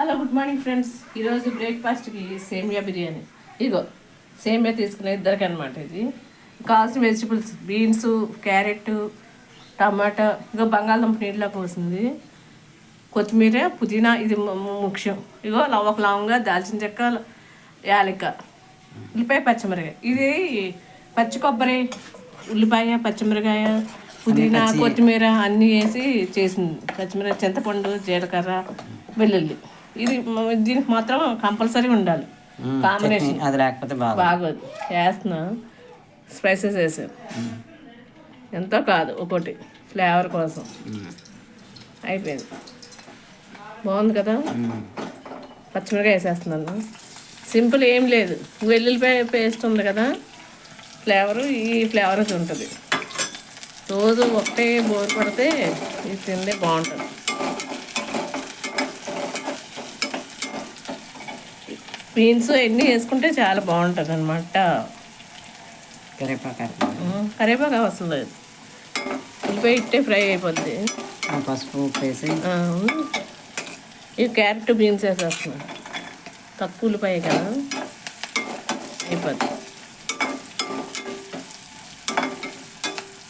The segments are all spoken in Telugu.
Hello good morning friends. ఈరోజు బ్రేక్ఫాస్ట్కి సేమియా బిర్యానీ. ఇగో సేమియా తీసుకునే ఇద్దరికి అనమాట ఇది. కావాల్సిన వెజిటబుల్స్ బీన్స్ క్యారెట్ టమాటా ఇగో బంగాళదుంప నీటిలో పోసింది. కొత్తిమీర పుదీనా ఇది ముఖ్యం. ఇగో లవ ఒక లవంగా దాల్చిన చెక్క యాలక్క ఉల్లిపాయ పచ్చిమిరకాయ. ఇది పచ్చి కొబ్బరి ఉల్లిపాయ పచ్చిమిరకాయ పుదీనా కొత్తిమీర అన్నీ వేసి చేసింది. పచ్చిమిరకాయ చింతపండు జీలకర్ర వెల్లుల్లి. ఇది దీనికి మాత్రం కంపల్సరీ ఉండాలి. కాంబినేషన్ అది లేకపోతే బాగా బాగోదు. వేస్తున్నా స్పైసెస్ వేసాను ఎంతో కాదు ఒకటి. ఫ్లేవర్ కోసం. అయిపోయింది. బాగుంది కదా? పచ్చిమిరకాయ వేసేస్తున్నాను. సింపుల్ ఏం లేదు. వెల్లుల్లిపాయ పేస్ట్ ఉంది కదా? ఫ్లేవరు ఈ ఫ్లేవర్ ఉంటుంది. రోజు ఒకటే బోర్ పడితే ఇది తిండే బాగుంటుంది. బీన్స్ ఎన్ని వేసుకుంటే చాలా బాగుంటుంది అనమాట కరివేపాకు కరివేపాకు అవసరం లేదు ఉల్లిపాయ ఇట్టే ఫ్రై అయిపోద్ది. పసుపు ఉప్పు వేసి ఈ క్యారెట్ బీన్స్ వేసేస్తున్నాను తక్కువ ఉల్లిపాయ కదా. అయిపోద్ది.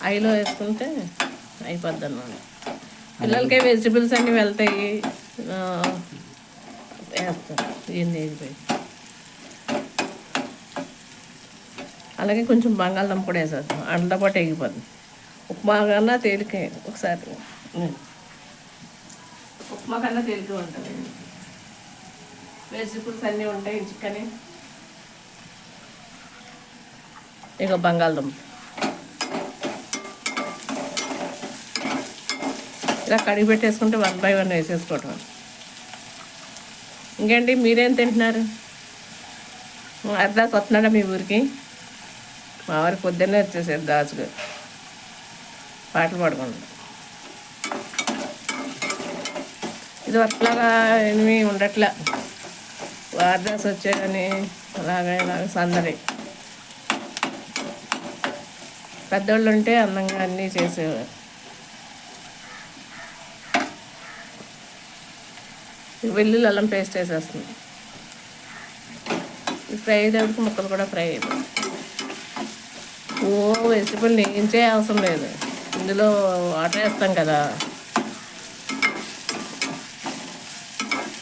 ఐలో వేసుకుంటే అయిపోద్ది అన్నమాట పిల్లలకి వెజిటబుల్స్ అన్నీ వెళ్తాయి. ఆ, వేస్తాను. ఇవన్నీ అలాగే కొంచెం బంగాళదుంప కూడా వేసేస్తాం. అంటతో పాటు ఎగిపోద్ది ఉప్మా కన్నా తేలికే ఒకసారి. ఉప్మా కన్నా తేలిక ఉంటుంది. వెజిటబుల్స్ అన్నీ ఉంటాయి చికెన్. ఇక బంగాళదుంప. ఇలా కడిగి పెట్టేసుకుంటే వన్ బై వన్ వేసేసుకోవటం. ఇంకేంటి మీరేం తింటున్నారు? అర్దాస్ వస్తున్నాడా మీ ఊరికి? మా వారి పొద్దున్నే వచ్చేసేది దాసుకు పాటలు పాడుకుంటాం. ఇది వరకులాగా ఏమీ ఉండట్లా. వారదాస్ వచ్చాడని అలాగా ఇలాగ సందడి. పెద్దోళ్ళు ఉంటే అందంగా అన్నీ చేసేవారు. వెల్లుల్లి అల్లం పేస్ట్ వేసేస్తుంది. ఫ్రై అయ్యేటప్పుడు ముక్కలు కూడా ఫ్రై అయిపోయి ఓ వెజిటబుల్ని నేయించే అవసరం లేదు. ఇందులో వాటర్ వేస్తాం కదా.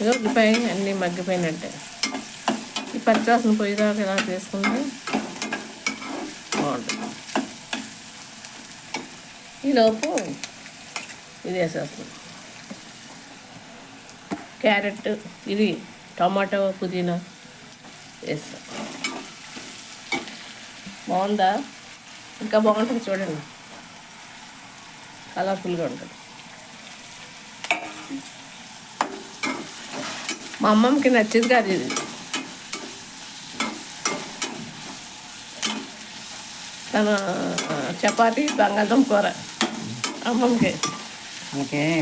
ఇదో ఉల్లిపాయ అన్నీ మగ్గిపోయినట్టే. ఈ పచ్చివాసన పోయేదాకా ఇలా చేసుకుంటే బాగుంటుంది. ఈలోపు ఇది వేసేస్తాం క్యారెట్ ఇది టమాటో పుదీనా వేస్తాం. బాగుందా? ఇంకా బాగుంటుంది చూడండి. కలర్ఫుల్గా ఉంటుంది. మా అమ్మమ్మకి నచ్చేది కాదు ఇది తన చపాతి బంగాళదుంప కూర. అమ్మమ్మకి.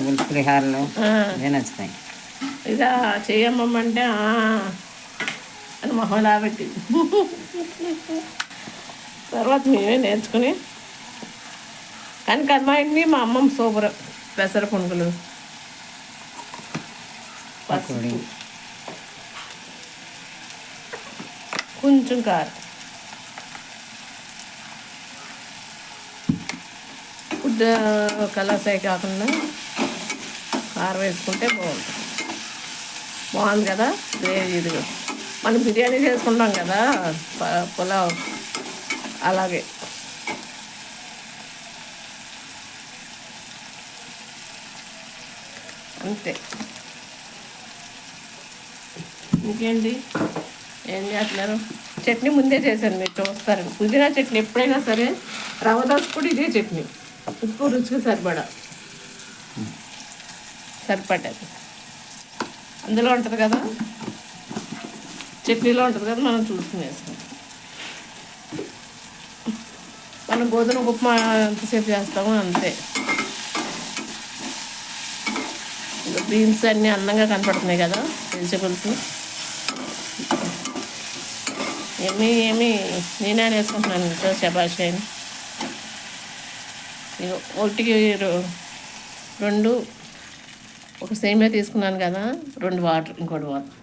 ఉల్లి పులిహారలు నచ్చుతాయి. ఇదా చేయమ్మమ్మ అంటే అని మొహలా పెట్టి తర్వాత మేమే నేర్చుకుని. కానీ కర్మాయింది మా అమ్మమ్మ సూపర్ పెసర పునుగులు. కొంచెం కారం. ఫుడ్ కలర్సే కాకుండా కారం వేసుకుంటే బాగుంటుంది. బాగుంది కదా? గ్రేవీ ఇది మనం బిర్యానీ చేసుకుంటాం కదా? పులావ్. అలాగే. అంతే. ఇంకేంటి? ఏం చేస్తున్నారు? చట్నీ ముందే చేశాను మీరు చూస్తారు. పుదీనా చట్నీ ఎప్పుడైనా సరే రవ్వ దోశ కూడా ఇదే చట్నీ. ఉప్పు రుచికి సరిపడా. సరిపడ్డది. అందులో ఉంటుంది కదా? చట్నీలో ఉంటుంది కదా? మనం చూసుకుని వేసుకుంటాం మనం గోధుమ ఉప్మా ఎంతసేపు చేస్తామో అంతే బీన్స్ అన్నీ అందంగా కనపడుతున్నాయి కదా వెజిటబుల్స్ ఏమి ఏమి నేనే వేసుకుంటున్నాను ఇంట్లో శబాషాయిని ఇగో ఒకటికి రెండు ఒక సేమియా తీసుకున్నాను కదా రెండు వాటర్ ఇంకోటి వాటర్.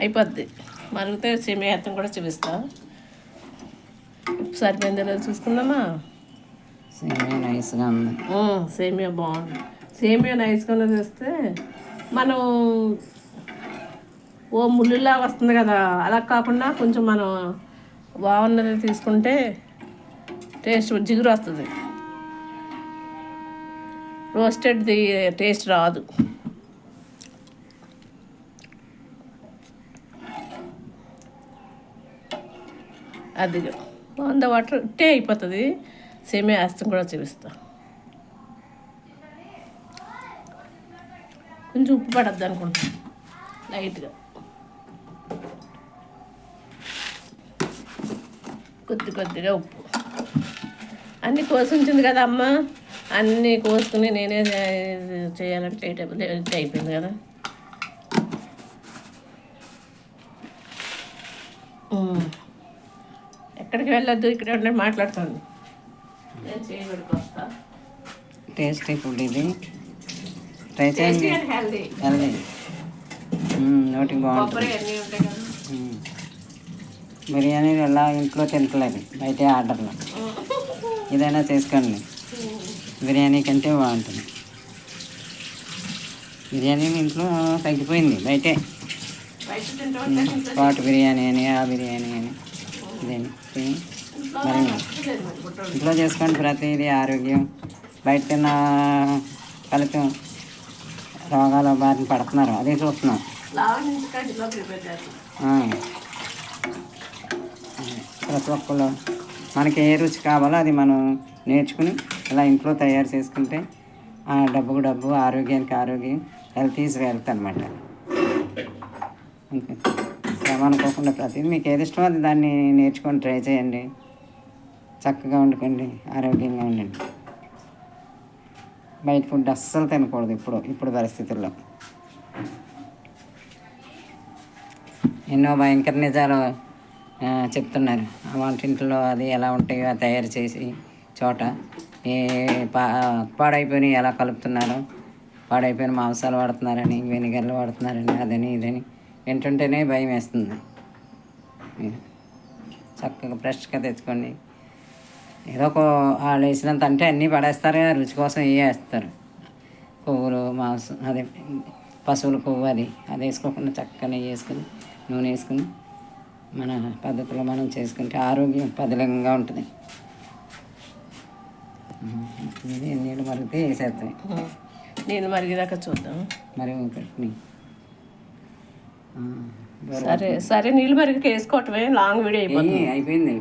అయిపోద్ది. మరిగితే సేమియా అర్థం కూడా చూపిస్తా. ఉప్పు సరిపోయిందో చూసుకుందామా? సేమియా నైస్గా ఉంది. సేమియా బాగుంది. సేమియా నైస్గా చేస్తే మనం ఓ ముళ్ళులా వస్తుంది కదా అలా కాకుండా కొంచెం మనం బాగున్నది తీసుకుంటే టేస్ట్ జిగురు వస్తుంది. రోస్టెడ్ది టేస్ట్ రాదు. అది వంద వాటర్ ఇట్టే అయిపోతుంది. సేమే ఆస్తం కూడా చూపిస్తా. కొంచెం ఉప్పు పడద్దు అనుకుంటా. లైట్గా. కొద్ది కొద్దిగా ఉప్పు. అన్నీ కోసించింది కదా అమ్మ? అన్నీ కోసుకుని నేనే చేయాలంటే లేట్ అయిపోయింది కదా. Mm. ఎక్కడికి వెళ్ళొద్దు ఇక్కడ ఉండి వస్తా టేస్టీ ఫుడ్ ఇది. ట్రై చేయండి. హెల్దీ నోటికి బాగుంటుంది. బిర్యానీలు ఎలా ఇంట్లో తింటలేదు బయటే ఆర్డర్లో. ఏదైనా చేసుకోండి. బిర్యానీ కంటే బాగుంటుంది. బిర్యానీ ఇంట్లో తగ్గిపోయింది బయటే. పాట్ బిర్యానీ అని ఆ బిర్యానీ అని. ఇదేంటి మరి. ఇంట్లో చేసుకోండి ప్రతిదీ ఆరోగ్యం బయట తిన్న ఫలితం రోగాల బారిన పడుతున్నారు. అదే చూస్తున్నాం. ప్రతి ఒక్కళ్ళు మనకి ఏ రుచి కావాలో అది మనం నేర్చుకుని ఇలా ఇంట్లో తయారు చేసుకుంటే ఆ డబ్బుకు డబ్బు ఆరోగ్యానికి ఆరోగ్యం హెల్త్ ఈజ్ వెల్త్ అనమాట అంతే ఏమనుకోకుండా ప్రతిదీ మీకు ఏది ఇష్టమో అది దాన్ని నేర్చుకొని ట్రై చేయండి. చక్కగా వండుకోండి ఆరోగ్యంగా ఉండండి. బయట ఫుడ్ అస్సలు తినకూడదు ఇప్పుడు ఇప్పుడు పరిస్థితుల్లో. ఎన్నో భయంకర నిజాలు చెప్తున్నారు. వంటింట్లో అది ఎలా ఉంటాయో తయారు చేసి చోట ఏ పా ఎలా కలుపుతున్నారో? పాడైపోయిన మాంసాలు వాడుతున్నారని వెనిగర్లు వాడుతున్నారని అదని ఇదని. వింటుంటేనే భయం వేస్తుంది. చక్కగా ఫ్రెష్గా తెచ్చుకోండి ఏదో ఒక వాళ్ళు వేసినంత అంటే అన్నీ పడేస్తారు కదా, రుచి కోసం ఏ వేస్తారు? కొవ్వులు మాంసం అదే పశువుల కొవ్వు అది అది వేసుకోకుండా చక్కగా నెయ్యి వేసుకుని నూనె వేసుకుని మన పద్ధతిలో మనం చేసుకుంటే ఆరోగ్యం పదిలంగా ఉంటుంది. ఇది నీళ్ళు మరిగితే వేసేస్తాయి. నేను మరిగేదాకా చూద్దాం. మరి పెట్టినాయి సరే సరే నీళ్ళు మరిగి వేసుకోవటమే లాంగ్ వీడియో అయిపోయింది.